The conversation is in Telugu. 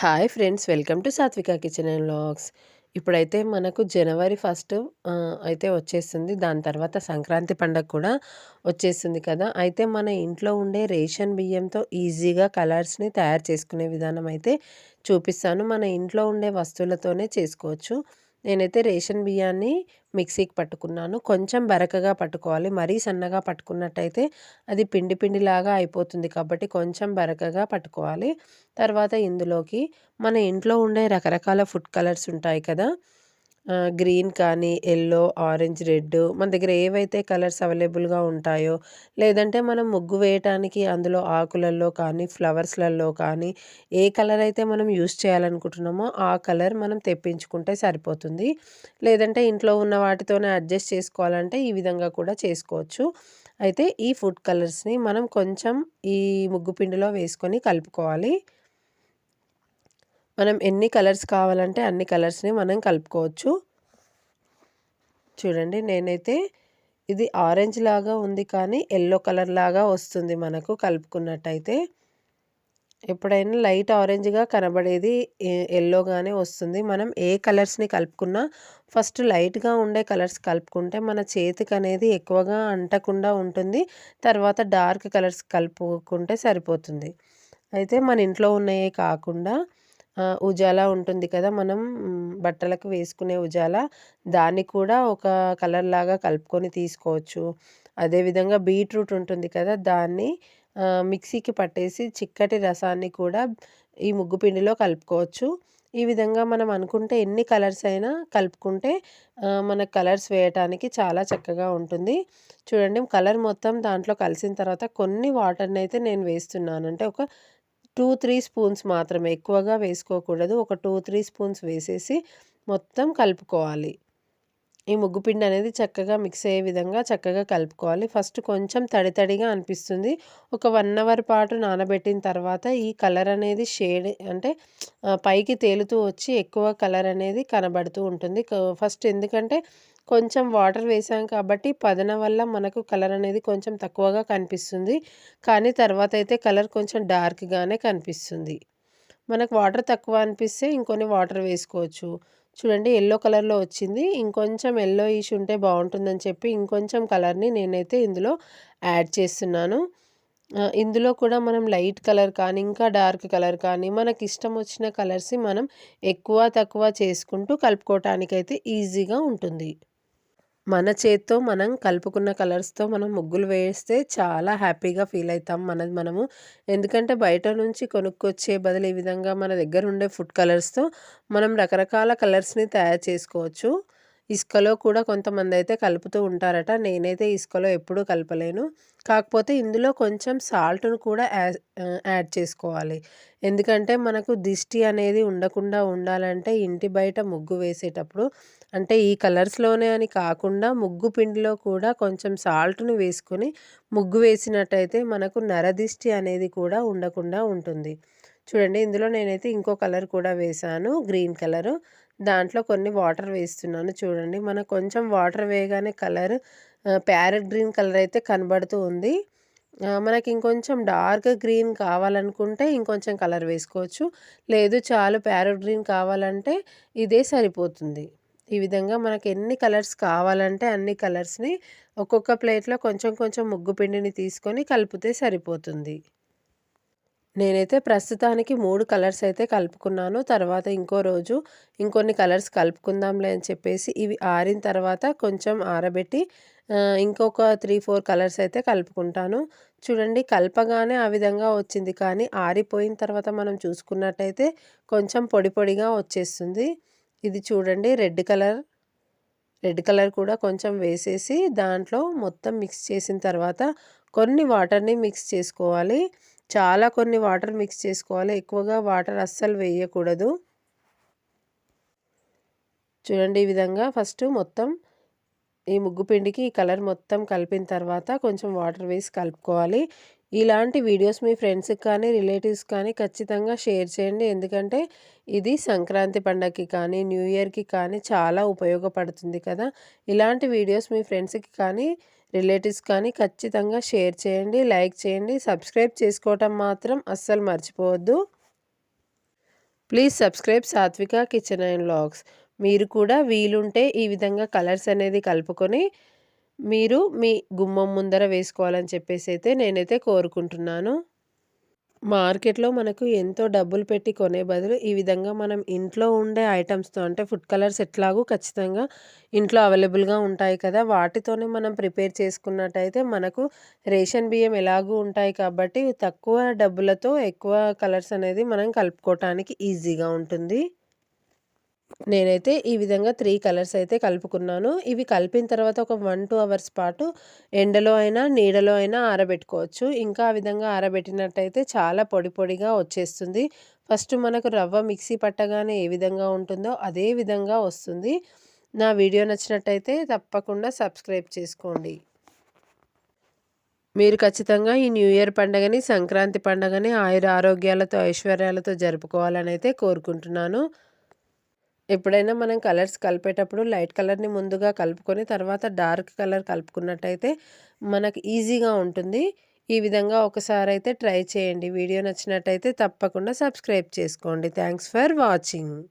Hi friends welcome to Satvika kitchen and vlogs. ఇప్పుడైతే మనకు జనవరి ఫస్ట్ అయితే వచ్చేస్తుంది. దాని తర్వాత సంక్రాంతి పండగ కూడా వచ్చేస్తుంది కదా. అయితే మన ఇంట్లో ఉండే రేషన్ బియ్యంతో ఈజీగా కలర్స్ని తయారు చేసుకునే విధానం అయితే చూపిస్తాను. మన ఇంట్లో ఉండే వస్తువులతోనే చేసుకోవచ్చు. నేనైతే రేషన్ బియ్యాన్ని మిక్సీకి పట్టుకున్నాను. కొంచెం బరకగా పట్టుకోవాలి. మరీ సన్నగా పట్టుకున్నట్టయితే అది పిండి పిండిలాగా అయిపోతుంది కాబట్టి కొంచెం బరకగా పట్టుకోవాలి. తర్వాత ఇందులోకి మన ఇంట్లో ఉండే రకరకాల ఫుడ్ కలర్స్ ఉంటాయి కదా గ్రీన్ కానీ ఎల్లో ఆరెంజ్ రెడ్ మన దగ్గర ఏవైతే కలర్స్ అవైలబుల్గా ఉంటాయో లేదంటే మనం ముగ్గు వేయటానికి అందులో ఆకులల్లో కానీ ఫ్లవర్స్లలో కానీ ఏ కలర్ అయితే మనం యూస్ చేయాలనుకుంటున్నామో ఆ కలర్ మనం తెప్పించుకుంటే సరిపోతుంది. లేదంటే ఇంట్లో ఉన్న వాటితోనే అడ్జస్ట్ చేసుకోవాలంటే ఈ విధంగా కూడా చేసుకోవచ్చు. అయితే ఈ ఫుడ్ కలర్స్ని మనం కొంచెం ఈ ముగ్గు పిండిలో వేసుకొని కలుపుకోవాలి. మనం ఎన్ని కలర్స్ కావాలంటే అన్ని కలర్స్ని మనం కలుపుకోవచ్చు. చూడండి నేనైతే ఇది ఆరెంజ్ లాగా ఉంది కానీ ఎల్లో కలర్ లాగా వస్తుంది మనకు కలుపుకున్నట్టయితే. ఎప్పుడైనా లైట్ ఆరెంజ్గా కనబడేది ఎల్లోగానే వస్తుంది. మనం ఏ కలర్స్ని కలుపుకున్నా ఫస్ట్ లైట్గా ఉండే కలర్స్ కలుపుకుంటే మన చేతికి అనేది ఎక్కువగా అంటకుండా ఉంటుంది. తర్వాత డార్క్ కలర్స్ కలుపుకుంటే సరిపోతుంది. అయితే మన ఇంట్లో ఉన్నాయే కాకుండా ఉజాలా ఉంటుంది కదా! మనం బట్టలకు వేసుకునే ఉజాలా. దాన్ని కూడా ఒక కలర్ లాగా కలుపుకొని తీసుకోవచ్చు. అదేవిధంగా బీట్రూట్ ఉంటుంది కదా! దాన్ని మిక్సీకి పట్టేసి చిక్కటి రసాన్ని కూడా ఈ ముగ్గు పిండిలో కలుపుకోవచ్చు. ఈ విధంగా మనం అనుకుంటే ఎన్ని కలర్స్ అయినా కలుపుకుంటే మన కలర్స్ వేయటానికి చాలా చక్కగా ఉంటుంది. చూడండి కలర్ మొత్తం దాంట్లో కలిసిన తర్వాత కొన్ని వాటర్ని అయితే నేను వేస్తున్నాను. అంటే ఒక టూ త్రీ స్పూన్స్ మాత్రమే ఎక్కువగా వేసుకోకూడదు. ఒక టూ త్రీ స్పూన్స్ వేసేసి మొత్తం కలుపుకోవాలి. ఈ ముగ్గు పిండి అనేది చక్కగా మిక్స్ అయ్యే విధంగా చక్కగా కలుపుకోవాలి. ఫస్ట్ కొంచెం తడి తడిగా అనిపిస్తుంది. ఒక వన్ అవర్ పాటు నానబెట్టిన తర్వాత ఈ కలర్ అనేది షేడ్ అంటే పైకి తేలుతూ వచ్చి ఎక్కువ కలర్ అనేది కనబడుతూ ఉంటుంది. ఫస్ట్ ఎందుకంటే కొంచెం వాటర్ వేసాం కాబట్టి పదన వల్ల మనకు కలర్ అనేది కొంచెం తక్కువగా కనిపిస్తుంది. కానీ తర్వాత అయితే కలర్ కొంచెం డార్క్గానే కనిపిస్తుంది. మనకు వాటర్ తక్కువ అనిపిస్తే ఇంకొన్ని వాటర్ వేసుకోవచ్చు. చూడండి ఎల్లో కలర్లో వచ్చింది. ఇంకొంచెం ఎల్లో ఇష్ ఉంటే బాగుంటుందని చెప్పి ఇంకొంచెం కలర్ని నేనైతే ఇందులో యాడ్ చేస్తున్నాను. ఇందులో కూడా మనం లైట్ కలర్ కానీ ఇంకా డార్క్ కలర్ కానీ మనకి ఇష్టం వచ్చిన కలర్స్ మనం ఎక్కువ తక్కువ చేసుకుంటూ కలుపుకోవటానికైతే ఈజీగా ఉంటుంది. మన చేత్తో మనం కలుపుకున్న కలర్స్తో మనం ముగ్గులు వేస్తే చాలా హ్యాపీగా ఫీల్ అవుతాం మనది మనము. ఎందుకంటే బయట నుంచి కొనుక్కొచ్చే బదులు ఈ విధంగా మన దగ్గర ఉండే ఫుడ్ కలర్స్తో మనం రకరకాల కలర్స్ని తయారు చేసుకోవచ్చు. ఇసుకలో కూడా కొంతమంది అయితే కలుపుతూ ఉంటారట. నేనైతే ఇసుకలో ఎప్పుడూ కలపలేను. కాకపోతే ఇందులో కొంచెం సాల్ట్ను కూడా యాడ్ చేసుకోవాలి. ఎందుకంటే మనకు దిష్టి అనేది ఉండకుండా ఉండాలంటే ఇంటి బయట ముగ్గు వేసేటప్పుడు అంటే ఈ కలర్స్లోనే అని కాకుండా ముగ్గు పిండిలో కూడా కొంచెం సాల్ట్ను వేసుకొని ముగ్గు వేసినట్టయితే మనకు నరదిష్టి అనేది కూడా ఉండకుండా ఉంటుంది. చూడండి ఇందులో నేనైతే ఇంకో కలర్ కూడా వేసాను గ్రీన్ కలరు. దాంట్లో కొన్ని వాటర్ వేస్తున్నాను చూడండి. మనకు కొంచెం వాటర్ వేయగానే కలర్ ప్యారెట్ గ్రీన్ కలర్ అయితే కనబడుతూ ఉంది. మనకి ఇంకొంచెం డార్క్ గ్రీన్ కావాలనుకుంటే ఇంకొంచెం కలర్ వేసుకోవచ్చు. లేదు చాలు ప్యారెట్ గ్రీన్ కావాలంటే ఇదే సరిపోతుంది. ఈ విధంగా మనకి ఎన్ని కలర్స్ కావాలంటే అన్ని కలర్స్ని ఒక్కొక్క ప్లేట్లో కొంచెం కొంచెం ముగ్గు పిండిని తీసుకొని కలిపితే సరిపోతుంది. నేనైతే ప్రస్తుతానికి మూడు కలర్స్ అయితే కలుపుకున్నాను. తర్వాత ఇంకో రోజు ఇంకొన్ని కలర్స్ కలుపుకుందాంలే అని చెప్పేసి ఇవి ఆరిన తర్వాత కొంచెం ఆరబెట్టి ఇంకొక త్రీ ఫోర్ కలర్స్ అయితే కలుపుకుంటాను. చూడండి కలపగానే ఆ విధంగా వచ్చింది. కానీ ఆరిపోయిన తర్వాత మనం చూసుకున్నట్టయితే కొంచెం పొడి పొడిగా వచ్చేస్తుంది. ఇది చూడండి రెడ్ కలర్. రెడ్ కలర్ కూడా కొంచెం వేసేసి దాంట్లో మొత్తం మిక్స్ చేసిన తర్వాత కొన్ని వాటర్ని మిక్స్ చేసుకోవాలి. చాలా కొన్ని వాటర్ మిక్స్ చేసుకోవాలి. ఎక్కువగా వాటర్ అస్సలు వేయకూడదు. చూడండి ఈ విధంగా ఫస్ట్ మొత్తం ఈ ముగ్గు పిండికి ఈ కలర్ మొత్తం కలిపిన తర్వాత కొంచెం వాటర్ వేసి కలుపుకోవాలి. ఇలాంటి వీడియోస్ మీ ఫ్రెండ్స్కి కానీ రిలేటివ్స్ కానీ ఖచ్చితంగా షేర్ చేయండి. ఎందుకంటే ఇది సంక్రాంతి పండగకి కానీ న్యూ ఇయర్కి కానీ చాలా ఉపయోగపడుతుంది కదా. ఇలాంటి వీడియోస్ మీ ఫ్రెండ్స్కి కానీ రిలేటివ్స్ కానీ ఖచ్చితంగా షేర్ చేయండి లైక్ చేయండి సబ్స్క్రైబ్ చేసుకోవటం మాత్రం అస్సలు మర్చిపోవద్దు. Please subscribe Satvika kitchen and vlogs మీరు కూడా వీలుంటే ఈ విధంగా కలర్స్ అనేది కలుపుకొని మీరు మీ గుమ్మం ముందర వేసుకోవాలని చెప్పేసి అయితే నేనైతే కోరుకుంటున్నాను. మార్కెట్లో మనకు ఎంతో డబ్బులు పెట్టి కొనే బదులు ఈ విధంగా మనం ఇంట్లో ఉండే ఐటమ్స్తో అంటే ఫుడ్ కలర్స్ ఎట్లాగూ ఖచ్చితంగా ఇంట్లో అవైలబుల్గా ఉంటాయి కదా వాటితోనే మనం ప్రిపేర్ చేసుకున్నట్టయితే మనకు రేషన్ బియ్యం ఎలాగూ ఉంటాయి కాబట్టి తక్కువ డబ్బులతో ఎక్కువ కలర్స్ అనేది మనం కలుపుకోవటానికి ఈజీగా ఉంటుంది. నేనైతే ఈ విధంగా త్రీ కలర్స్ అయితే కలుపుకున్నాను. ఇవి కలిపిన తర్వాత ఒక వన్ టూ అవర్స్ పాటు ఎండలో అయినా నీడలో అయినా ఆరబెట్టుకోవచ్చు. ఇంకా ఆ విధంగా ఆరబెట్టినట్టయితే చాలా పొడి పొడిగా వచ్చేస్తుంది. ఫస్ట్ మనకు రవ్వ మిక్సీ పట్టగానే ఏ విధంగా ఉంటుందో అదే విధంగా వస్తుంది. నా వీడియో నచ్చినట్టయితే తప్పకుండా సబ్స్క్రైబ్ చేసుకోండి. మీరు ఖచ్చితంగా ఈ న్యూ ఇయర్ పండగని సంక్రాంతి పండగని ఆయుర ఆరోగ్యాలతో ఐశ్వర్యాలతో జరుపుకోవాలని అయితే కోరుకుంటున్నాను. ఎప్పుడైనా మనం కలర్స్ కలిపేటప్పుడు లైట్ కలర్ని ముందుగా కలుపుకొని తర్వాత డార్క్ కలర్ కలుపుకున్నట్టయితే మనకు ఈజీగా ఉంటుంది. ఈ విధంగా ఒకసారి అయితే ట్రై చేయండి. వీడియో నచ్చినట్టయితే తప్పకుండా సబ్స్క్రైబ్ చేసుకోండి. Thanks for watching.